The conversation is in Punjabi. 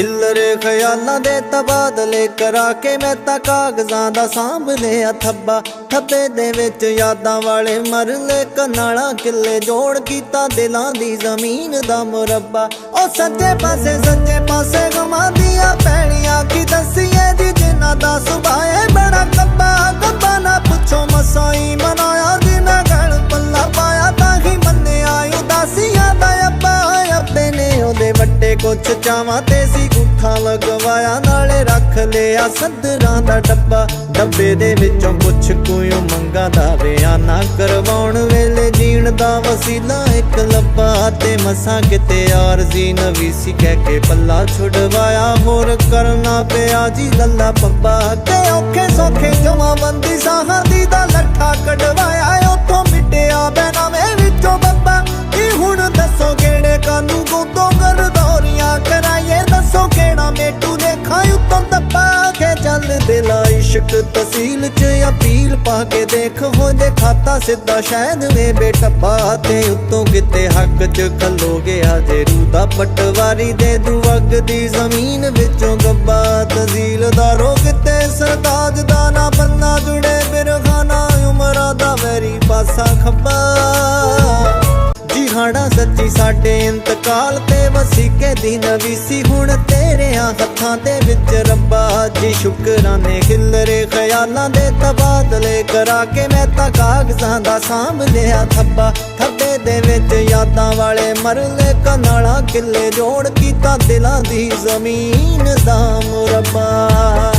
ਹਿੱਲਰੇ ਖਿਆਲਾਂ ਦੇ ਤਬਾਦਲੇ ਕਰਾ ਕੇ ਮੈਂ ਤਾਂ ਕਾਗਜ਼ਾਂ ਦਾ ਸਾਂਭ ਲਿਆ ਥੱਬਾ। ਥੱਬੇ ਦੇ ਵਿੱਚ ਯਾਦਾਂ ਵਾਲੇ ਮਰਲੇ ਕਨਾਲਾ ਕਿੱਲੇ ਜੋੜ ਕੀਤਾ ਦਿਲਾਂ ਦੀ ਜ਼ਮੀਨ ਦਾ ਮੁਰੱਬਾ। ਉਹ ਸੱਜੇ ਪਾਸੇ ਸੱਜੇ ਪਾਸੇ ਗਮਾਂ ਦੀਆਂ ਪੈਣੀਆਂ ਕੀ ਦਸੀਏ ਵੱਡੇ ਚਾਵਾਂ ਤੇ ਸੀ ਗੁੱਠਾ ਲਗਵਾਇਆ, ਨਾਲੇ ਰੱਖ ਲਿਆ ਸੰਦਰਾਂ ਦਾ ਡੱਬਾ। ਡੱਬੇ ਦੇ ਵਿੱਚੋਂ ਕੁਛ ਕੋਈ ਮੰਗਾ ਦਾ ਬਿਆਨਾ ਕਰਵਾਉਣ ਵੇਲੇ ਜੀਣ ਦਾ ਵਸੀਲਾ ਇੱਕ ਲੱਭਾ ਤੇ ਮਸਾਂ ਕਿਤੇ ਆਰਜ਼ੀ ਨਵੀਂ ਸੀ ਕਹਿ ਕੇ ਪੱਲਾ ਛੁਡਵਾਇਆ। ਹੋਰ ਕਰਨਾ ਪਿਆ ਜੀ ਲੱਲਾ ਪੱਬਾ ਤੇ ਔਖੇ ਸੌਖੇ ਜਮਾਬੰਦੀ ਸਾਹਾਂ ਦੀ ਦਾ ਲੱਠਾ ਕਢਵਾਇਆ। ਇਸ਼ਕ ਤਸੀਲ ਚ ਅਪੀਲ ਪਾ ਕੇ ਦੇਖ, ਹੋ ਜੇ ਖਾਤਾ ਸਿੱਧਾ ਸ਼ਾਇਦ ਵੇ ਬੇਟੱਪਾ ਤੇ ਉਤੋਂ ਕਿਤੇ ਹੱਕ ਚ ਖਲੋਗੇ ਜੇ ਰੂ ਦਾ ਪਟਵਾਰੀ ਦੇ ਦੁਵਗ ਦੀ ਜ਼ਮੀਨ ਵਿੱਚੋਂ ਗੱਬਾ ਸੱਚੀ ਸਾਡੇ ਇੰਤਕਾਲ ਤੇ ਵਸੀਕੇ ਦੀ ਨਵੀਸੀ ਹੁਣ ਤੇਰਿਆਂ ਹੱਥਾਂ ਦੇ ਵਿੱਚ ਰੱਬਾ, ਜੀ ਸ਼ੁਕਰਾਨੇ ਖਿਲਰੇ ਖਿਆਲਾਂ ਦੇ ਤਬਾਦਲੇ ਕਰਾ ਕੇ ਮੈਂ ਤਾਂ ਕਾਗਜ਼ਾਂ ਦਾ ਸਾਂਭ ਲਿਆ ਥੱਬਾ। ਥੱਬੇ ਦੇ ਵਿੱਚ ਯਾਦਾਂ ਵਾਲੇ ਮਰਲੇ ਕਨਾਲਾ ਕਿੱਲੇ ਜੋੜ ਕੀਤਾ ਦਿਲਾਂ ਦੀ ਜ਼ਮੀਨ ਦਾ ਮੁਰੱਬਾ।